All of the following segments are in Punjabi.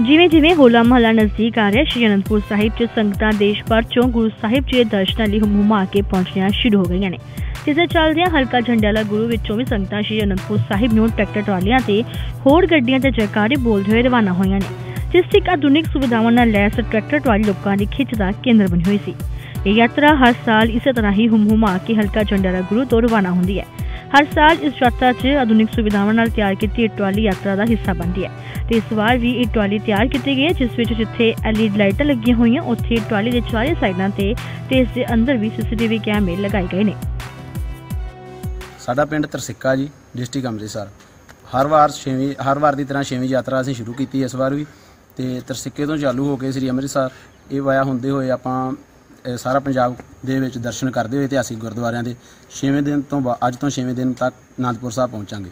ਜਿਵੇਂ ਜਿਵੇਂ ਹੋਲਾ ਮਹੱਲਾ ਨਜ਼ਦੀਕ ਆ ਰਿਹਾ, ਸ਼੍ਰੀ ਅਨੰਦਪੁਰ ਸਾਹਿਬ 'ਚ ਸੰਗਤਾਂ ਦੇਸ਼ ਭਰ 'ਚੋਂ ਗੁਰੂ ਸਾਹਿਬ ਜੀ ਦੇ ਦਰਸ਼ਨਾਂ ਲਈ ਹੁਮਾ ਕੇ ਪਹੁੰਚਣੀਆਂ ਸ਼ੁਰੂ ਹੋ ਗਈਆਂ ਨੇ। ਜਿਸ ਚੱਲਦਿਆਂ ਹਲਕਾ ਝੰਡਾਲਾ ਗੁਰੂ ਵਿੱਚੋਂ ਵੀ ਸੰਗਤਾਂ ਸ਼੍ਰੀ ਅਨੰਦਪੁਰ ਸਾਹਿਬ ਨੂੰ ਟਰੈਕਟਰ ਟਰਾਲੀਆਂ ਤੇ ਹੋਰ ਗੱਡੀਆਂ ਤੇ ਜੈਕਾਰੇ ਬੋਲਦੇ ਹੋਏ ਰਵਾਨਾ ਹੋਈਆਂ ਨੇ, ਜਿਸ 'ਚ ਇੱਕ ਆਧੁਨਿਕ ਸੁਵਿਧਾਵਾਂ ਨਾਲ ਲੈਸ ਟਰੈਕਟਰ ਟਰਾਲੀ ਲੋਕਾਂ ਦੀ ਖਿੱਚ ਦਾ ਕੇਂਦਰ ਬਣੀ ਹੋਈ ਸੀ। ਇਹ ਯਾਤਰਾ ਹਰ ਸਾਲ ਇਸੇ ਤਰ੍ਹਾਂ ਹੀ ਹੁਮਾ ਕੇ ਹਲਕਾ ਝੰਡਾਲਾ ਗੁਰੂ ਤੋਂ ਰਵਾਨਾ ਹੁੰਦੀ ਹੈ। ਹਰ ਸਾਲ ਇਸ ਯਾਤਰਾ 'ਚ ਆਧੁਨਿਕ ਸੁਵਿਧਾਵਾਂ ਨਾਲ ਤਿਆਰ ਕੀਤੀ ਇਹ ਟਰਾਲੀ ਯਾਤਰਾ ਦਾ ਹਿੱਸਾ ਬਣਦੀ ਹੈ ਤੇ ਇਸ ਵਾਰ ਵੀ ਇਹ ਟਰਾਲੀ ਤਿਆਰ ਕੀਤੀ ਗਈ ਹੈ, ਜਿਸ ਵਿੱਚ ਜਿੱਥੇ ਐਲਈਡੀ ਲਾਈਟਾਂ ਲੱਗੀਆਂ ਹੋਈਆਂ, ਉੱਥੇ ਟਰਾਲੀ ਦੇ ਚਾਰੇ ਸਾਈਡਾਂ ਤੇ ਤੇ ਇਸ ਦੇ ਅੰਦਰ ਵੀ ਸੀਸੀਟੀਵੀ ਕੈਮਰੇ ਲਗਾਏ ਗਏ ਨੇ। ਸਾਡਾ ਪਿੰਡ ਤਰਸਿੱਕਾ ਜੀ, ਡਿਸਟ੍ਰਿਕਟ ਅੰਮ੍ਰਿਤਸਰ। ਹਰ ਵਾਰ ਛੇਵੀਂ, ਹਰ ਵਾਰ ਦੀ ਤਰ੍ਹਾਂ ਛੇਵੀਂ ਯਾਤਰਾ ਅਸੀਂ ਸ਼ੁਰੂ ਕੀਤੀ ਇਸ ਵਾਰ ਵੀ ਤੇ ਤਰਸਿੱਕੇ ਤੋਂ ਚਾਲੂ ਹੋ ਕੇ ਸ੍ਰੀ ਅੰਮ੍ਰਿਤਸਰ, ਇਹ ਵਾਇਆ ਹੁੰਦੇ ਹੋਏ ਆਪਾਂ ਸਾਰਾ ਪੰਜਾਬ ਦੇ ਵਿੱਚ ਦਰਸ਼ਨ ਕਰਦੇ ਹੋਏ ਇਤਿਹਾਸਿਕ ਗੁਰਦੁਆਰਿਆਂ ਦੇ ਛੇਵੇਂ ਦਿਨ ਤੋਂ ਬਾ- ਅੱਜ ਤੋਂ ਛੇਵੇਂ ਦਿਨ ਤੱਕ ਅਨੰਦਪੁਰ ਸਾਹਿਬ ਪਹੁੰਚਾਂਗੇ।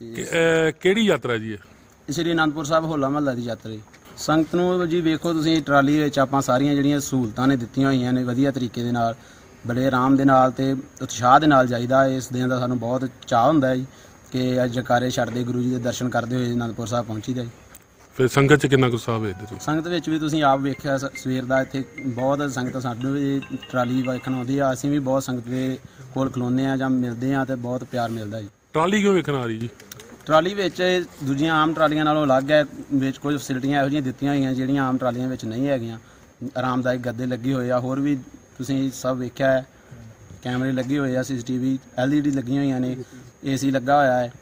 ਕਿ- ਅਹ ਕਿਹੜੀ ਯਾਤਰਾ ਜੀ ਇਹ? ਸ੍ਰੀ ਅਨੰਦਪੁਰ ਸਾਹਿਬ ਹੋਲਾ ਮਹੱਲਾ ਦੀ ਯਾਤਰਾ ਜੀ। ਸੰਗਤ ਨੂੰ ਜੀ ਵੇਖੋ ਤੁਸੀਂ ਟਰਾਲੀ ਵਿੱਚ ਆਪਾਂ ਸਾਰੀਆਂ ਜਿਹੜੀਆਂ ਸਹੂਲਤਾਂ ਨੇ ਦਿੱਤੀਆਂ ਹੋਈਆਂ ਨੇ ਵਧੀਆ ਤਰੀਕੇ ਦੇ ਨਾਲ ਬੜੇ ਆਰਾਮ ਦੇ ਨਾਲ ਤੇ ਉਤਸ਼ਾਹ ਦੇ ਨਾਲ ਜਾਈਦਾ ਇਸ ਦਿਨ ਦਾ ਸਾਨੂੰ ਬਹੁਤ ਚਾਹ ਹੁੰਦਾ ਹੈ ਜੀ ਕਿ ਅੱਜ ਜਕਾਰੇ ਛੱਡਦੇ ਗੁਰੂ ਜੀ ਦੇ ਦਰਸ਼ਨ ਕਰਦੇ ਹੋਏ ਅਨੰਦਪੁਰ ਸਾਹਿਬ ਪਹੁੰਚੀਦਾ ਜੀ। ਫਿਰ ਸੰਗਤ ਚ ਕਿੰਨਾ ਗੁੱਸਾ ਹੋਵੇ ਇੱਧਰ? ਸੰਗਤ ਵਿੱਚ ਵੀ ਤੁਸੀਂ ਆਪ ਵੇਖਿਆ ਸ- ਸਵੇਰ ਦਾ ਇੱਥੇ ਬਹੁਤ ਸੰਗਤ ਸਾਨੂੰ ਵੀ ਟਰਾਲੀ ਵੇਖਣ ਆਉਂਦੀ ਆ ਅਸੀਂ ਵੀ ਬਹੁਤ ਸੰਗਤ ਦੇ ਕੋਲ ਖਲੋਂਦੇ ਆ ਜਾਂ ਮਿਲਦੇ ਆ ਤੇ ਬਹੁਤ ਪਿਆਰ ਮਿਲਦਾ ਜੀ। ਟਰਾਲੀ ਕਿਉਂ ਵੇਖਣ ਆ ਰਹੀ ਜੀ? ਟਰਾਲੀ ਵਿੱਚ ਦੂਜੀਆਂ ਆਮ ਟਰਾਲੀਆਂ ਨਾਲੋਂ ਅਲੱਗ ਹੈ ਵਿੱਚ ਕੁਝ ਫੈਸਿਲਿਟੀਆਂ ਇਹੋ ਜਿਹੀਆਂ ਦਿੱਤੀਆਂ ਹੋਈਆਂ ਜਿਹੜੀਆਂ ਆਮ ਟਰਾਲੀਆਂ ਵਿੱਚ ਨਹੀਂ ਹੈਗੀਆਂ। ਆਰਾਮਦਾਇਕ ਗੱਦੇ ਲੱਗੇ ਹੋਏ ਆ ਹੋਰ ਵੀ ਤੁਸੀਂ ਸਭ ਵੇਖਿਆ ਹੈ ਕੈਮਰੇ ਲੱਗੇ ਹੋਏ ਆ ਸੀਸੀਟੀਵੀ ਐਲਈਡੀ ਲੱਗੀਆਂ ਹੋਈਆਂ ਨੇ ਏਸੀ ਲੱਗਾ ਹੋਇਆ ਹੈ।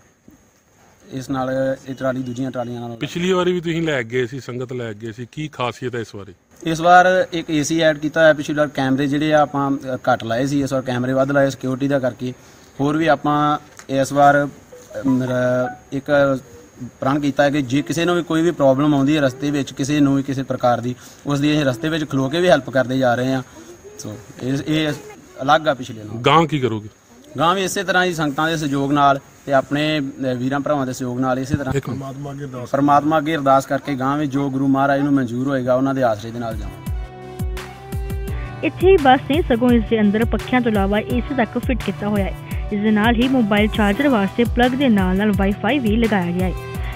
ਇਸ ਨਾਲ ਇਹ ਟਰਾਲੀ ਦੂਜੀਆਂ ਟਰਾਲੀਆਂ ਨਾਲੋਂ ਪਿਛਲੀ ਵਾਰੀ ਵੀ ਤੁਸੀਂ ਲੈ ਗਏ ਸੀ ਸੰਗਤ ਲੈ ਗਏ ਸੀ। ਕੀ ਖਾਸੀਅਤ ਹੈ ਇਸ ਵਾਰੀ? ਇਸ ਵਾਰ ਇੱਕ ਏਸੀ ਐਡ ਕੀਤਾ ਹੋਇਆ ਪਿਛਲੀ ਵਾਰ ਕੈਮਰੇ ਜਿਹੜੇ ਆ ਆਪਾਂ ਘੱਟ ਲਾਏ ਸੀ ਇਸ ਵਾਰ ਕੈਮਰੇ ਵੱਧ ਲਾਏ ਸਿਕਿਉਰਿਟੀ ਦਾ ਕਰਕੇ। ਹੋਰ ਵੀ ਆਪਾਂ ਇਸ ਵਾਰ ਇੱਕ ਪ੍ਰਣ ਕੀਤਾ ਹੈ ਕਿ ਜੇ ਕਿਸੇ ਨੂੰ ਵੀ ਕੋਈ ਵੀ ਪ੍ਰੋਬਲਮ ਆਉਂਦੀ ਹੈ ਰਸਤੇ ਵਿੱਚ ਕਿਸੇ ਨੂੰ ਵੀ ਕਿਸੇ ਪ੍ਰਕਾਰ ਦੀ ਉਸ ਦੀ ਅਸੀਂ ਰਸਤੇ ਵਿੱਚ ਖਲੋ ਕੇ ਵੀ ਹੈਲਪ ਕਰਦੇ ਜਾ ਰਹੇ ਹਾਂ। ਸੋ ਇਹ ਇਹ ਅਲੱਗ ਆ ਪਿਛਲੇ ਨਾਲੋਂ। ਗਾਂ ਕੀ ਕਰੋਗੇ? ਗਾਂ ਵੀ ਇਸੇ ਤਰ੍ਹਾਂ ਹੀ ਸੰਗਤਾਂ ਦੇ ਸਹਿਯੋਗ ਨਾਲ ਤੇ ਆਪਣੇ ਵੀਰਾਂ ਭਰਾਵਾਂ ਦੇ ਸਹਿਯੋਗ ਨਾਲ ਇਸੇ ਤਰ੍ਹਾਂ। ਪਰਮਾਤਮਾ ਅੱਗੇ ਅਰਦਾਸ ਕਰਕੇ ਗਾਂ ਵੀ ਜੋ ਗੁਰੂ ਮਹਾਰਾਜ ਨੂੰ ਮਨਜ਼ੂਰ ਹੋਏਗਾ ਉਹਨਾਂ ਦੇ ਆਸਰੇ ਦੇ ਨਾਲ ਜਾਵਾਂ। ਇੱਥੇ ਹੀ ਬੱਸ ਨਹੀਂ ਸਗੋਂ ਇਸ ਦੇ ਅੰਦਰ ਪੱਖਿਆਂ ਤੋਂ ਇਲਾਵਾ ਏਸੀ ਤੱਕ ਫਿੱਟ ਕੀਤਾ ਹੋਇਆ ਹੈ। ਇਸ ਦੇ ਨਾਲ ਹੀ ਮੋਬਾਈਲ ਚਾਰਜਰ ਵਾਸਤੇ ਪਲੱਗ ਦੇ ਨਾਲ ਨਾਲ ਵਾਈਫਾਈ ਵੀ ਲਗਾਇਆ ਗਿਆ ਹੈ।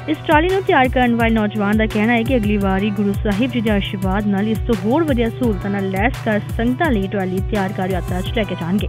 ਇਸ ਟਰਾਲੀ ਨੂੰ ਤਿਆਰ ਕਰਨ ਵਾਲੇ ਨੌਜਵਾਨ ਦਾ ਕਹਿਣਾ ਹੈ ਕਿ ਅਗਲੀ ਵਾਰੀ ਗੁਰੂ ਸਾਹਿਬ ਜੀ ਦੇ ਆਸ਼ੀਰਵਾਦ ਨਾਲ ਇਸ ਤੋਂ ਹੋਰ ਵਧੀਆ ਸਹੂਲਤਾਂ ਨਾਲ ਲੈਸ ਕਰ ਸੰਗਤਾਂ ਲਈ ਟਰਾਲੀ ਤਿਆਰ ਕਰ ਯਾਤਰਾ 'ਚ ਲੈ ਕੇ ਜਾਣਗੇ।